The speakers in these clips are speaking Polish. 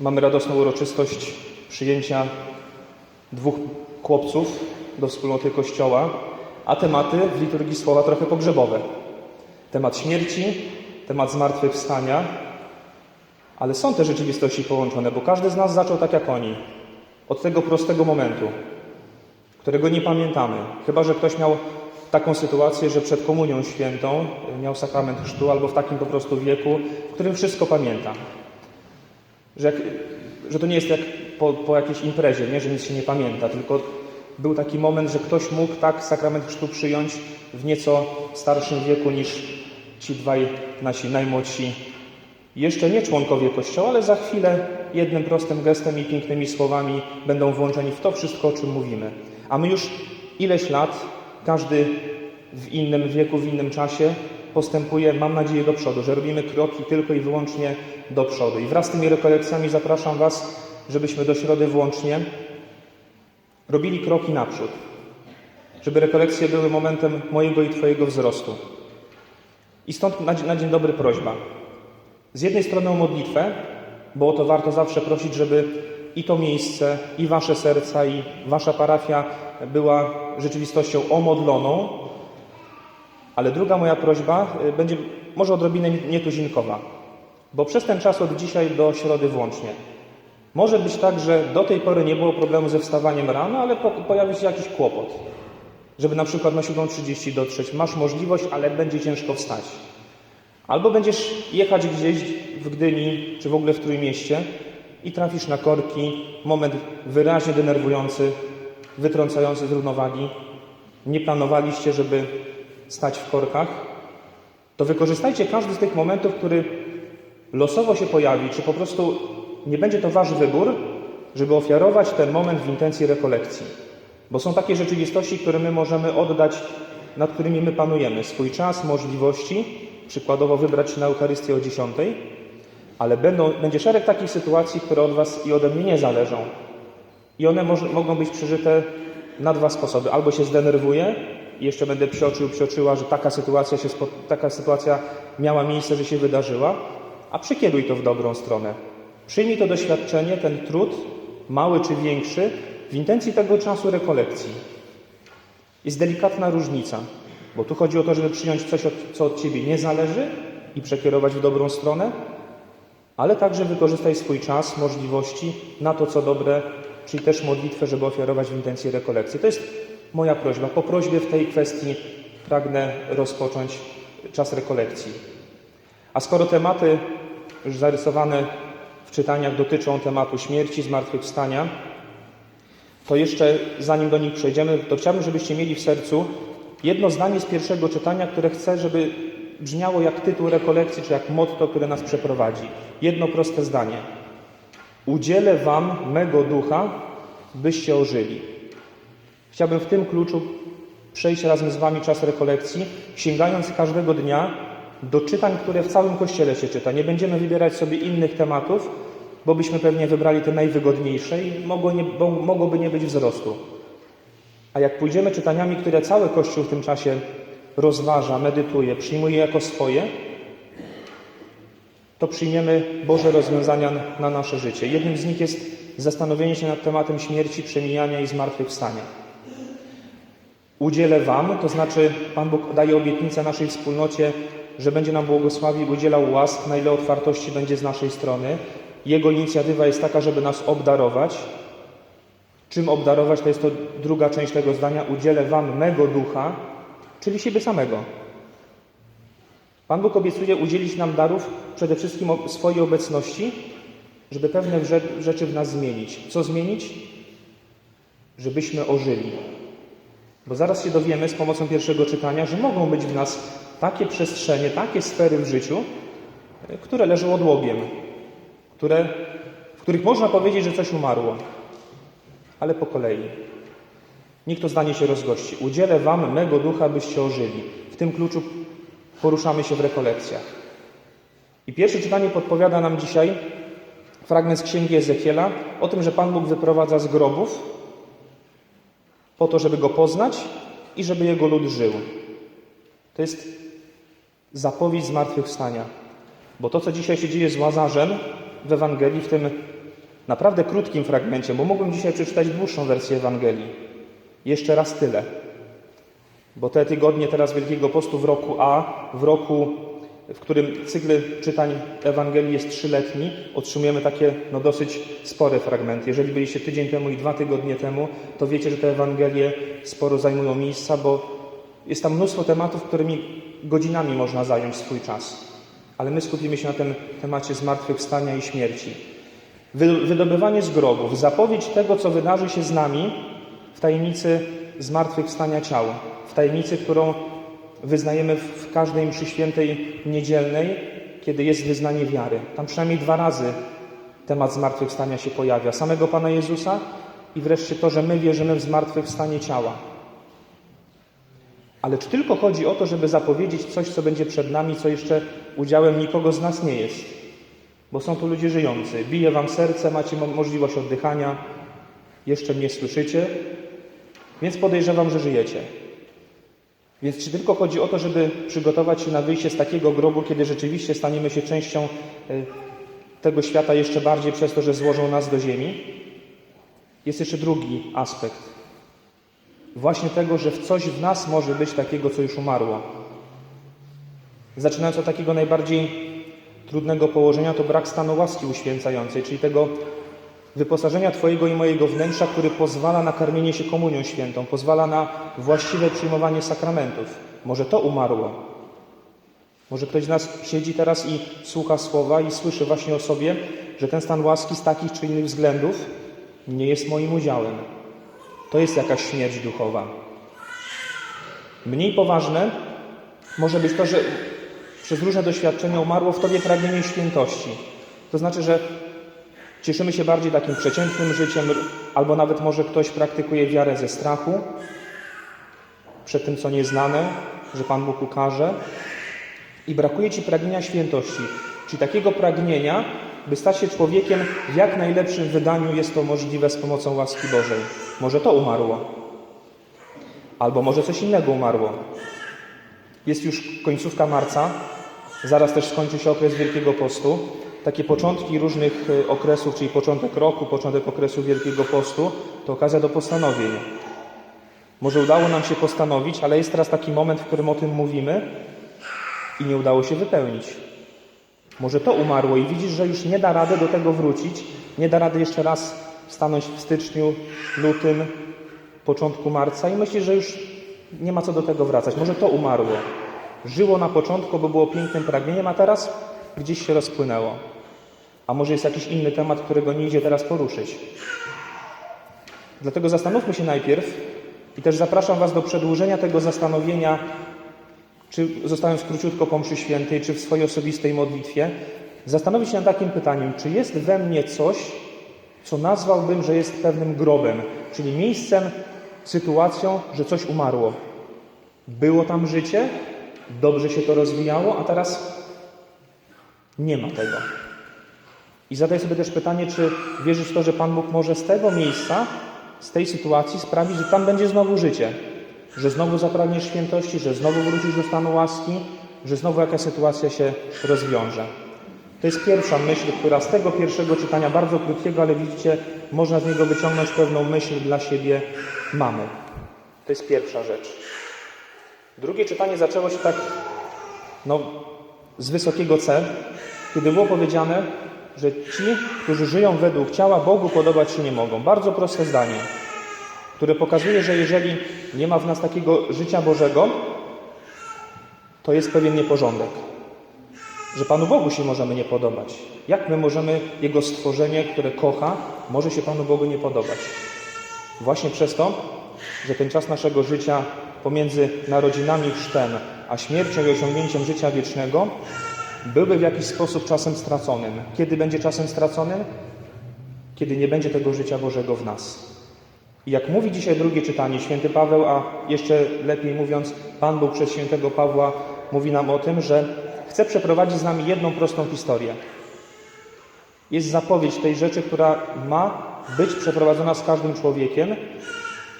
Mamy radosną uroczystość przyjęcia dwóch chłopców do wspólnoty Kościoła, a tematy w liturgii słowa trochę pogrzebowe. Temat śmierci, temat zmartwychwstania, ale są te rzeczywistości połączone, bo każdy z nas zaczął tak jak oni. Od tego prostego momentu, którego nie pamiętamy. Chyba, że ktoś miał taką sytuację, że przed komunią świętą miał sakrament chrztu albo w takim po prostu wieku, w którym wszystko pamięta. Że, jak, że to nie jest jak po, po jakiejś imprezie, nie? że nic się nie pamięta, tylko był taki moment, że ktoś mógł tak sakrament chrztu przyjąć w nieco starszym wieku niż ci dwaj nasi najmłodsi, jeszcze nie członkowie Kościoła, ale za chwilę jednym prostym gestem i pięknymi słowami będą włączeni w to wszystko, o czym mówimy. A my już ileś lat, każdy w innym wieku, w innym czasie postępuje, mam nadzieję, do przodu, że robimy kroki tylko i wyłącznie do przodu. I wraz z tymi rekolekcjami zapraszam Was, żebyśmy do środy włącznie robili kroki naprzód. Żeby rekolekcje były momentem mojego i Twojego wzrostu. I stąd na, na dzień dobry prośba. Z jednej strony o modlitwę, bo o to warto zawsze prosić, żeby i to miejsce, i Wasze serca, i Wasza parafia była rzeczywistością omodloną. Ale druga moja prośba y, będzie może odrobinę nietuzinkowa, bo przez ten czas od dzisiaj do środy włącznie może być tak, że do tej pory nie było problemu ze wstawaniem rano, ale po, pojawi się jakiś kłopot. Żeby na przykład na 7.30 dotrzeć. Masz możliwość, ale będzie ciężko wstać. Albo będziesz jechać gdzieś w Gdyni, czy w ogóle w Trójmieście i trafisz na korki, moment wyraźnie denerwujący, wytrącający z równowagi. Nie planowaliście, żeby stać w korkach. To wykorzystajcie każdy z tych momentów, który losowo się pojawi, czy po prostu nie będzie to wasz wybór, żeby ofiarować ten moment w intencji rekolekcji. Bo są takie rzeczywistości, które my możemy oddać, nad którymi my panujemy. Swój czas, możliwości, przykładowo wybrać się na Eucharystię o 10, ale będą, będzie szereg takich sytuacji, które od was i ode mnie nie zależą. I one może, mogą być przeżyte na dwa sposoby. Albo się zdenerwuję i jeszcze będę psioczył, psioczyła, że taka sytuacja, się, taka sytuacja miała miejsce, że się wydarzyła, a przekieruj to w dobrą stronę. Przyjmij to doświadczenie, ten trud, mały czy większy, w intencji tego czasu rekolekcji. Jest delikatna różnica, bo tu chodzi o to, żeby przyjąć coś, co od Ciebie nie zależy i przekierować w dobrą stronę, ale także wykorzystaj swój czas, możliwości na to, co dobre, czyli też modlitwę, żeby ofiarować w intencji rekolekcji. To jest moja prośba. Po prośbie w tej kwestii pragnę rozpocząć czas rekolekcji. A skoro tematy już zarysowane w czytaniach dotyczą tematu śmierci, zmartwychwstania, to jeszcze zanim do nich przejdziemy, to chciałbym, żebyście mieli w sercu jedno zdanie z pierwszego czytania, które chcę, żeby brzmiało jak tytuł rekolekcji, czy jak motto, które nas przeprowadzi. Jedno proste zdanie. Udzielę wam mego ducha, byście ożyli. Chciałbym w tym kluczu przejść razem z wami czas rekolekcji, sięgając każdego dnia do czytań, które w całym Kościele się czyta. Nie będziemy wybierać sobie innych tematów, bo byśmy pewnie wybrali te najwygodniejsze i mogło nie, bo, mogłoby nie być wzrostu. A jak pójdziemy czytaniami, które cały Kościół w tym czasie rozważa, medytuje, przyjmuje jako swoje, to przyjmiemy Boże rozwiązania na nasze życie. Jednym z nich jest zastanowienie się nad tematem śmierci, przemijania i zmartwychwstania. Udzielę Wam, to znaczy Pan Bóg daje obietnicę naszej wspólnocie, że będzie nam błogosławił, udzielał łask, na ile otwartości będzie z naszej strony. Jego inicjatywa jest taka, żeby nas obdarować. Czym obdarować, to jest to druga część tego zdania. Udzielę Wam mego ducha, czyli siebie samego. Pan Bóg obiecuje udzielić nam darów przede wszystkim swojej obecności, żeby pewne rzeczy w nas zmienić. Co zmienić? Żebyśmy ożyli. Bo zaraz się dowiemy z pomocą pierwszego czytania, że mogą być w nas takie przestrzenie, takie sfery w życiu, e, które leżą odłogiem, które, w których można powiedzieć, że coś umarło. Ale po kolei. Niech to zdanie się rozgości. Udzielę Wam mego ducha, byście ożyli. W tym kluczu poruszamy się w rekolekcjach. I pierwsze czytanie podpowiada nam dzisiaj fragment z księgi Ezechiela o tym, że Pan Bóg wyprowadza z grobów po to, żeby go poznać i żeby jego lud żył. To jest zapowiedź zmartwychwstania. Bo to, co dzisiaj się dzieje z Łazarzem w Ewangelii, w tym naprawdę krótkim fragmencie, bo mógłbym dzisiaj przeczytać dłuższą wersję Ewangelii. Jeszcze raz tyle. Bo te tygodnie teraz Wielkiego Postu w roku A, w roku, w którym cykl czytań Ewangelii jest trzyletni, otrzymujemy takie no, dosyć spore fragmenty. Jeżeli byliście tydzień temu i dwa tygodnie temu, to wiecie, że te Ewangelie sporo zajmują miejsca, bo jest tam mnóstwo tematów, którymi godzinami można zająć swój czas. Ale my skupimy się na tym temacie zmartwychwstania i śmierci. Wy- Wydobywanie z grobów, zapowiedź tego, co wydarzy się z nami w tajemnicy zmartwychwstania ciał, w tajemnicy, którą wyznajemy w każdej mszy świętej niedzielnej, kiedy jest wyznanie wiary. Tam przynajmniej dwa razy temat zmartwychwstania się pojawia. Samego Pana Jezusa i wreszcie to, że my wierzymy w zmartwychwstanie ciała. Ale czy tylko chodzi o to, żeby zapowiedzieć coś, co będzie przed nami, co jeszcze udziałem nikogo z nas nie jest? Bo są tu ludzie żyjący. Bije wam serce, macie mo- możliwość oddychania, jeszcze mnie słyszycie, więc podejrzewam, że żyjecie. Więc czy tylko chodzi o to, żeby przygotować się na wyjście z takiego grobu, kiedy rzeczywiście staniemy się częścią e, tego świata jeszcze bardziej przez to, że złożą nas do ziemi? Jest jeszcze drugi aspekt. Właśnie tego, że w coś w nas może być takiego, co już umarło. Zaczynając od takiego najbardziej trudnego położenia, to brak stanu łaski uświęcającej, czyli tego wyposażenia Twojego i mojego wnętrza, który pozwala na karmienie się komunią świętą, pozwala na właściwe przyjmowanie sakramentów. Może to umarło. Może ktoś z nas siedzi teraz i słucha słowa i słyszy właśnie o sobie, że ten stan łaski z takich czy innych względów nie jest moim udziałem. To jest jakaś śmierć duchowa. Mniej poważne może być to, że przez różne doświadczenia umarło w Tobie pragnienie świętości. To znaczy, że cieszymy się bardziej takim przeciętnym życiem, albo nawet może ktoś praktykuje wiarę ze strachu przed tym, co nieznane, że Pan Bóg ukaże. I brakuje Ci pragnienia świętości, czyli takiego pragnienia, by stać się człowiekiem w jak najlepszym wydaniu jest to możliwe z pomocą łaski Bożej. Może to umarło, albo może coś innego umarło. Jest już końcówka marca, zaraz też skończy się okres Wielkiego Postu. Takie początki różnych y, okresów, czyli początek roku, początek okresu Wielkiego Postu, to okazja do postanowień. Może udało nam się postanowić, ale jest teraz taki moment, w którym o tym mówimy i nie udało się wypełnić. Może to umarło i widzisz, że już nie da rady do tego wrócić, nie da rady jeszcze raz stanąć w styczniu, lutym, początku marca i myślisz, że już nie ma co do tego wracać. Może to umarło. Żyło na początku, bo było pięknym pragnieniem, a teraz gdzieś się rozpłynęło. A może jest jakiś inny temat, którego nie idzie teraz poruszyć. Dlatego zastanówmy się najpierw i też zapraszam Was do przedłużenia tego zastanowienia, czy zostając króciutko po mszy świętej, czy w swojej osobistej modlitwie, zastanowić się nad takim pytaniem, czy jest we mnie coś, co nazwałbym, że jest pewnym grobem, czyli miejscem, sytuacją, że coś umarło. Było tam życie, dobrze się to rozwijało, a teraz nie ma tego. I zadaj sobie też pytanie, czy wierzysz w to, że Pan Bóg może z tego miejsca, z tej sytuacji sprawić, że tam będzie znowu życie, że znowu zapragniesz świętości, że znowu wrócisz do stanu łaski, że znowu jakaś sytuacja się rozwiąże. To jest pierwsza myśl, która z tego pierwszego czytania, bardzo krótkiego, ale widzicie, można z niego wyciągnąć pewną myśl dla siebie mamy. To jest pierwsza rzecz. Drugie czytanie zaczęło się tak, no, z wysokiego C, kiedy było powiedziane, że ci, którzy żyją według ciała, Bogu podobać się nie mogą. Bardzo proste zdanie, które pokazuje, że jeżeli nie ma w nas takiego życia Bożego, to jest pewien nieporządek. Że Panu Bogu się możemy nie podobać. Jak my możemy Jego stworzenie, które kocha, może się Panu Bogu nie podobać? Właśnie przez to, że ten czas naszego życia pomiędzy narodzinami chrztem, a śmiercią i osiągnięciem życia wiecznego byłby w jakiś sposób czasem straconym. Kiedy będzie czasem straconym? Kiedy nie będzie tego życia Bożego w nas. I jak mówi dzisiaj drugie czytanie, święty Paweł, a jeszcze lepiej mówiąc, Pan Bóg przez świętego Pawła mówi nam o tym, że chce przeprowadzić z nami jedną prostą historię. Jest zapowiedź tej rzeczy, która ma być przeprowadzona z każdym człowiekiem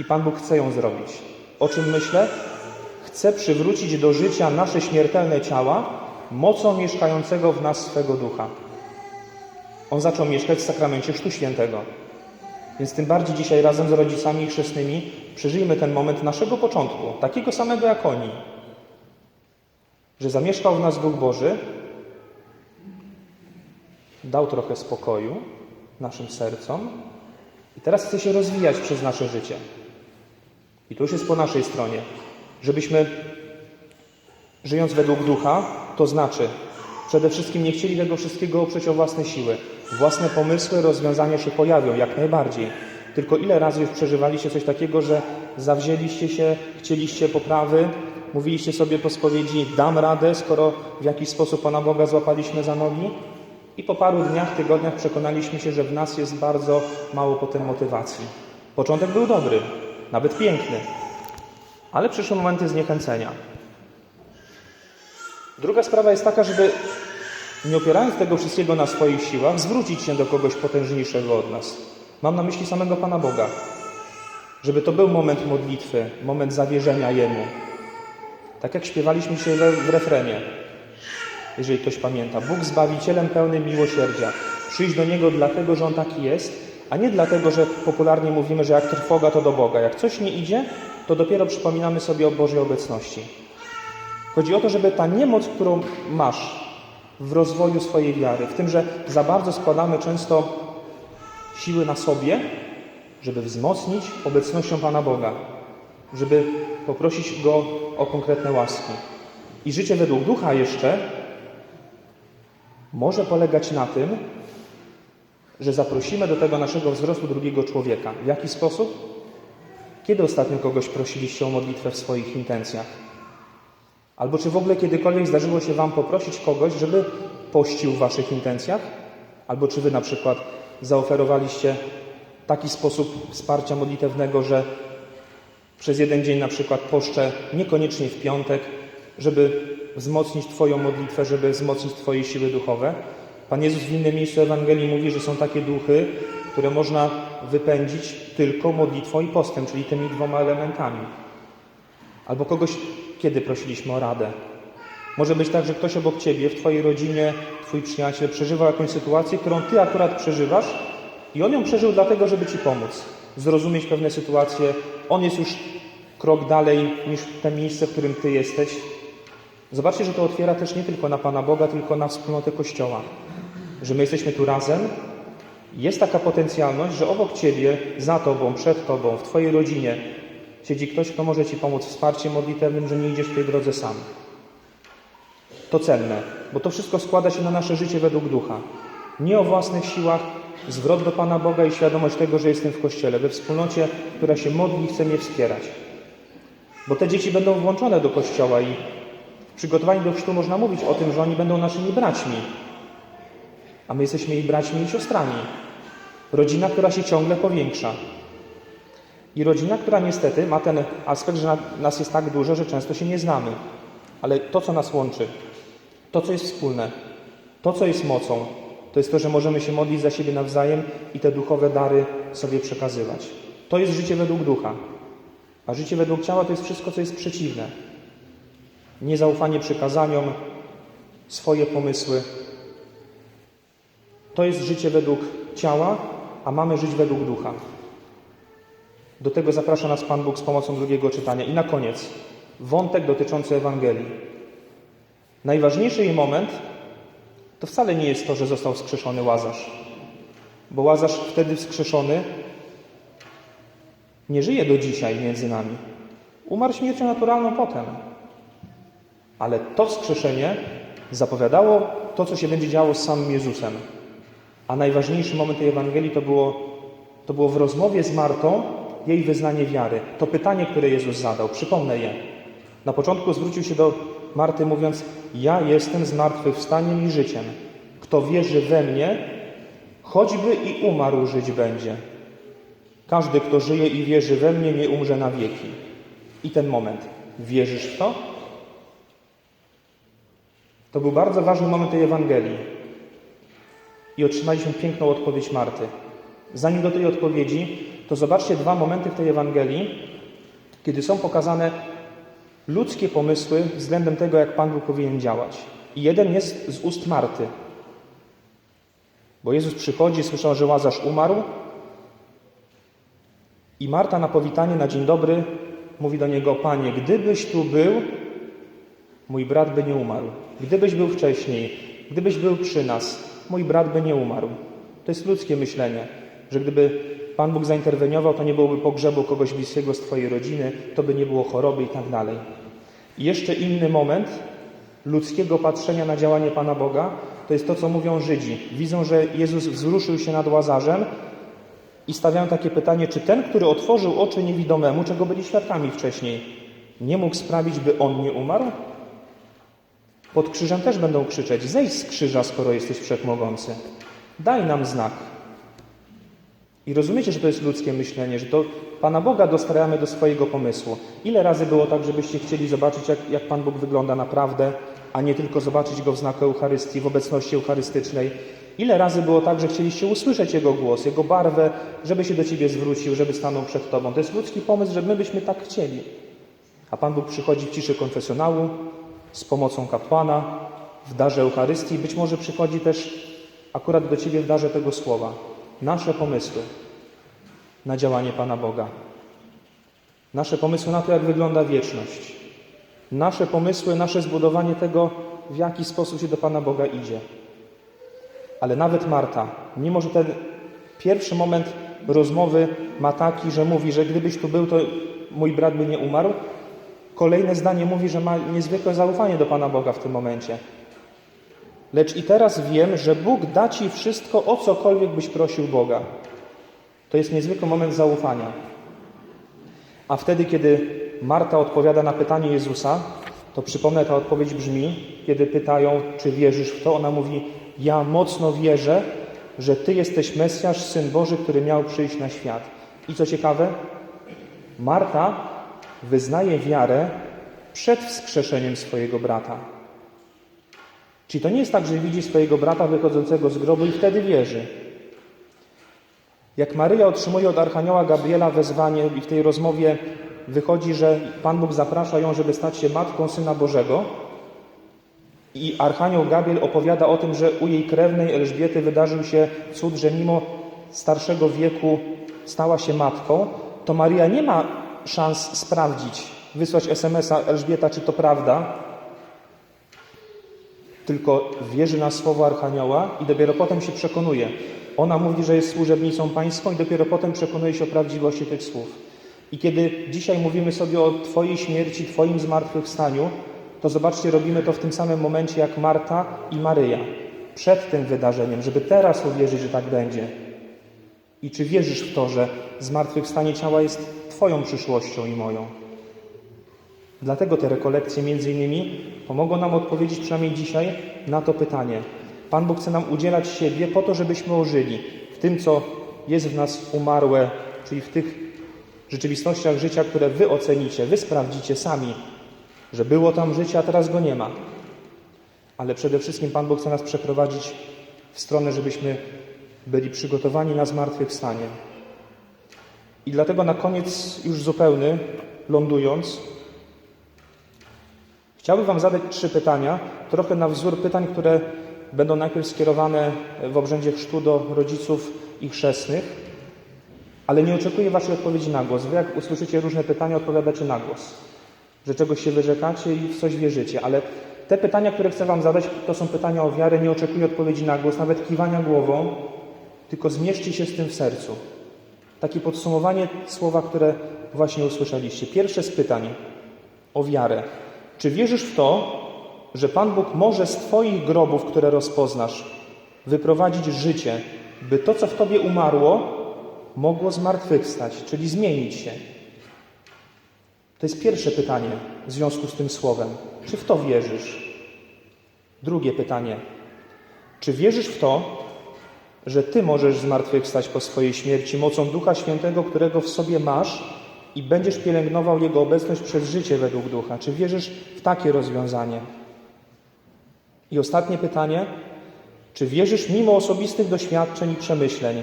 i Pan Bóg chce ją zrobić. O czym myślę? Chce przywrócić do życia nasze śmiertelne ciała mocą mieszkającego w nas swego ducha. On zaczął mieszkać w sakramencie Chrztu Świętego. Więc tym bardziej dzisiaj razem z rodzicami chrzestnymi przeżyjmy ten moment naszego początku, takiego samego jak oni. Że zamieszkał w nas Duch Boży, dał trochę spokoju naszym sercom i teraz chce się rozwijać przez nasze życie. I to już jest po naszej stronie, żebyśmy żyjąc według ducha, to znaczy przede wszystkim nie chcieli tego wszystkiego oprzeć o własne siły. Własne pomysły, rozwiązania się pojawią jak najbardziej. Tylko ile razy już przeżywaliście coś takiego, że zawzięliście się, chcieliście poprawy, mówiliście sobie po spowiedzi dam radę, skoro w jakiś sposób Pana Boga złapaliśmy za nogi i po paru dniach, tygodniach przekonaliśmy się, że w nas jest bardzo mało potem motywacji. Początek był dobry, nawet piękny, ale przyszły momenty zniechęcenia. Druga sprawa jest taka, żeby nie opierając tego wszystkiego na swoich siłach, zwrócić się do kogoś potężniejszego od nas. Mam na myśli samego Pana Boga. Żeby to był moment modlitwy, moment zawierzenia Jemu. Tak jak śpiewaliśmy się w refrenie, jeżeli ktoś pamięta. Bóg Zbawicielem pełnym miłosierdzia. Przyjść do Niego dlatego, że On taki jest, a nie dlatego, że popularnie mówimy, że jak trwoga to do Boga. Jak coś nie idzie, to dopiero przypominamy sobie o Bożej obecności. Chodzi o to, żeby ta niemoc, którą masz w rozwoju swojej wiary, w tym, że za bardzo składamy często siły na sobie, żeby wzmocnić obecnością Pana Boga, żeby poprosić Go o konkretne łaski. I życie według ducha jeszcze może polegać na tym, że zaprosimy do tego naszego wzrostu drugiego człowieka. W jaki sposób? Kiedy ostatnio kogoś prosiliście o modlitwę w swoich intencjach? Albo czy w ogóle kiedykolwiek zdarzyło się Wam poprosić kogoś, żeby pościł w Waszych intencjach? Albo czy Wy na przykład zaoferowaliście taki sposób wsparcia modlitewnego, że przez jeden dzień na przykład poszczę, niekoniecznie w piątek, żeby wzmocnić Twoją modlitwę, żeby wzmocnić Twoje siły duchowe? Pan Jezus w innym miejscu Ewangelii mówi, że są takie duchy, które można wypędzić tylko modlitwą i postem, czyli tymi dwoma elementami. Albo kogoś kiedy prosiliśmy o radę. Może być tak, że ktoś obok Ciebie, w Twojej rodzinie, Twój przyjaciel przeżywał jakąś sytuację, którą Ty akurat przeżywasz i on ją przeżył dlatego, żeby Ci pomóc, zrozumieć pewne sytuacje. On jest już krok dalej niż te miejsce, w którym Ty jesteś. Zobaczcie, że to otwiera też nie tylko na Pana Boga, tylko na wspólnotę Kościoła. Że my jesteśmy tu razem. Jest taka potencjalność, że obok Ciebie, za Tobą, przed Tobą, w Twojej rodzinie siedzi ktoś, kto może Ci pomóc wsparciem modlitewnym, że nie idziesz w tej drodze sam. To cenne, bo to wszystko składa się na nasze życie według ducha. Nie o własnych siłach, zwrot do Pana Boga i świadomość tego, że jestem w Kościele, we wspólnocie, która się modli i chce mnie wspierać. Bo te dzieci będą włączone do Kościoła i w przygotowaniu do chrztu można mówić o tym, że oni będą naszymi braćmi, a my jesteśmy ich braćmi i siostrami. Rodzina, która się ciągle powiększa. I rodzina, która niestety ma ten aspekt, że nas jest tak dużo, że często się nie znamy. Ale to, co nas łączy, to, co jest wspólne, to, co jest mocą, to jest to, że możemy się modlić za siebie nawzajem i te duchowe dary sobie przekazywać. To jest życie według ducha. A życie według ciała to jest wszystko, co jest przeciwne. Niezaufanie przykazaniom, swoje pomysły. To jest życie według ciała, a mamy żyć według ducha. Do tego zaprasza nas Pan Bóg z pomocą drugiego czytania. I na koniec wątek dotyczący Ewangelii. Najważniejszy jej moment to wcale nie jest to, że został wskrzeszony Łazarz. Bo Łazarz wtedy wskrzeszony nie żyje do dzisiaj między nami. Umarł śmiercią naturalną potem. Ale to wskrzeszenie zapowiadało to, co się będzie działo z samym Jezusem. A najważniejszy moment tej Ewangelii to było, to było w rozmowie z Martą jej wyznanie wiary. To pytanie, które Jezus zadał, przypomnę je. Na początku zwrócił się do Marty, mówiąc: Ja jestem zmartwychwstaniem i życiem. Kto wierzy we mnie, choćby i umarł, żyć będzie. Każdy, kto żyje i wierzy we mnie, nie umrze na wieki. I ten moment. Wierzysz w to? To był bardzo ważny moment tej Ewangelii. I otrzymaliśmy piękną odpowiedź Marty. Zanim do tej odpowiedzi, to zobaczcie dwa momenty w tej Ewangelii, kiedy są pokazane ludzkie pomysły względem tego, jak Pan Bóg powinien działać. I jeden jest z ust Marty. Bo Jezus przychodzi, słyszał, że Łazarz umarł i Marta na powitanie, na dzień dobry mówi do niego, Panie, gdybyś tu był, mój brat by nie umarł. Gdybyś był wcześniej, gdybyś był przy nas, mój brat by nie umarł. To jest ludzkie myślenie, że gdyby Pan Bóg zainterweniował, to nie byłoby pogrzebu kogoś bliskiego z Twojej rodziny, to by nie było choroby i tak dalej. I jeszcze inny moment ludzkiego patrzenia na działanie Pana Boga to jest to, co mówią Żydzi. Widzą, że Jezus wzruszył się nad Łazarzem i stawiają takie pytanie, czy ten, który otworzył oczy niewidomemu, czego byli świadkami wcześniej, nie mógł sprawić, by on nie umarł? Pod krzyżem też będą krzyczeć: Zejdź z krzyża, skoro jesteś wszechmogący. Daj nam znak. I rozumiecie, że to jest ludzkie myślenie, że to Pana Boga dostrajamy do swojego pomysłu. Ile razy było tak, żebyście chcieli zobaczyć, jak, jak Pan Bóg wygląda naprawdę, a nie tylko zobaczyć Go w znaku Eucharystii, w obecności eucharystycznej? Ile razy było tak, że chcieliście usłyszeć Jego głos, Jego barwę, żeby się do Ciebie zwrócił, żeby stanął przed Tobą? To jest ludzki pomysł, że my byśmy tak chcieli. A Pan Bóg przychodzi w ciszy konfesjonału, z pomocą kapłana, w darze Eucharystii. Być może przychodzi też akurat do Ciebie w darze tego słowa. Nasze pomysły na działanie Pana Boga. Nasze pomysły na to, jak wygląda wieczność. Nasze pomysły, nasze zbudowanie tego, w jaki sposób się do Pana Boga idzie. Ale nawet Marta, mimo że ten pierwszy moment rozmowy ma taki, że mówi, że gdybyś tu był, to mój brat by nie umarł, kolejne zdanie mówi, że ma niezwykłe zaufanie do Pana Boga w tym momencie. Lecz i teraz wiem, że Bóg da Ci wszystko, o cokolwiek byś prosił Boga. To jest niezwykły moment zaufania. A wtedy, kiedy Marta odpowiada na pytanie Jezusa, to przypomnę, ta odpowiedź brzmi, kiedy pytają, czy wierzysz w to, ona mówi, ja mocno wierzę, że Ty jesteś Mesjasz, Syn Boży, który miał przyjść na świat. I co ciekawe, Marta wyznaje wiarę przed wskrzeszeniem swojego brata. Czyli to nie jest tak, że widzi swojego brata wychodzącego z grobu i wtedy wierzy. Jak Maryja otrzymuje od Archanioła Gabriela wezwanie i w tej rozmowie wychodzi, że Pan Bóg zaprasza ją, żeby stać się matką Syna Bożego i Archanioł Gabriel opowiada o tym, że u jej krewnej Elżbiety wydarzył się cud, że mimo starszego wieku stała się matką, to Maria nie ma szans sprawdzić, wysłać SMS-a Elżbieta, czy to prawda, tylko wierzy na słowo Archanioła i dopiero potem się przekonuje. Ona mówi, że jest służebnicą pańską i dopiero potem przekonuje się o prawdziwości tych słów. I kiedy dzisiaj mówimy sobie o Twojej śmierci, Twoim zmartwychwstaniu, to zobaczcie, robimy to w tym samym momencie jak Marta i Maryja. Przed tym wydarzeniem, żeby teraz uwierzyć, że tak będzie. I czy wierzysz w to, że zmartwychwstanie ciała jest Twoją przyszłością i moją? Dlatego te rekolekcje między innymi pomogą nam odpowiedzieć przynajmniej dzisiaj na to pytanie. Pan Bóg chce nam udzielać siebie po to, żebyśmy ożyli w tym, co jest w nas umarłe, czyli w tych rzeczywistościach życia, które Wy ocenicie, Wy sprawdzicie sami, że było tam życie, a teraz go nie ma. Ale przede wszystkim Pan Bóg chce nas przeprowadzić w stronę, żebyśmy byli przygotowani na zmartwychwstanie. I dlatego na koniec, już zupełny, lądując, chciałbym Wam zadać trzy pytania, trochę na wzór pytań, które będą najpierw skierowane w obrzędzie chrztu do rodziców i chrzestnych, ale nie oczekuję Waszej odpowiedzi na głos. Wy jak usłyszycie różne pytania, odpowiadacie na głos, że czegoś się wyrzekacie i w coś wierzycie, ale te pytania, które chcę Wam zadać, to są pytania o wiarę, nie oczekuję odpowiedzi na głos, nawet kiwania głową, tylko zmierzcie się z tym w sercu. Takie podsumowanie słowa, które właśnie usłyszeliście. Pierwsze z pytań o wiarę. Czy wierzysz w to, że Pan Bóg może z Twoich grobów, które rozpoznasz, wyprowadzić życie, by to, co w Tobie umarło, mogło zmartwychwstać, czyli zmienić się? To jest pierwsze pytanie w związku z tym słowem. Czy w to wierzysz? Drugie pytanie. Czy wierzysz w to, że Ty możesz zmartwychwstać po swojej śmierci mocą Ducha Świętego, którego w sobie masz i będziesz pielęgnował Jego obecność przez życie według Ducha? Czy wierzysz w takie rozwiązanie? I ostatnie pytanie. Czy wierzysz mimo osobistych doświadczeń i przemyśleń,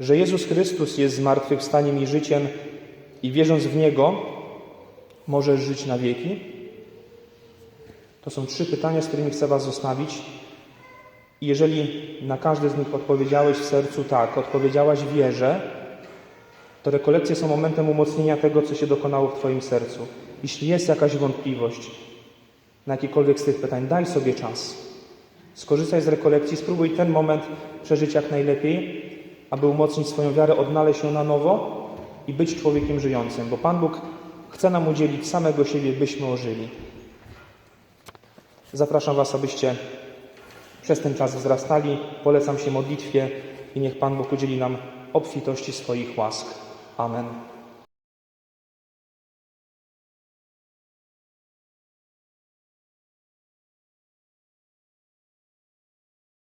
że Jezus Chrystus jest zmartwychwstaniem i życiem i wierząc w Niego, możesz żyć na wieki? To są trzy pytania, z którymi chcę Was zostawić. Jeżeli na każdy z nich odpowiedziałeś w sercu tak, odpowiedziałaś wierze, to rekolekcje są momentem umocnienia tego, co się dokonało w Twoim sercu. Jeśli jest jakaś wątpliwość na jakiekolwiek z tych pytań, daj sobie czas. Skorzystaj z rekolekcji, spróbuj ten moment przeżyć jak najlepiej, aby umocnić swoją wiarę, odnaleźć ją na nowo i być człowiekiem żyjącym, bo Pan Bóg chce nam udzielić samego siebie, byśmy ożyli. Zapraszam Was, abyście przez ten czas wzrastali. Polecam się modlitwie i niech Pan Bóg udzieli nam obfitości swoich łask. Amen.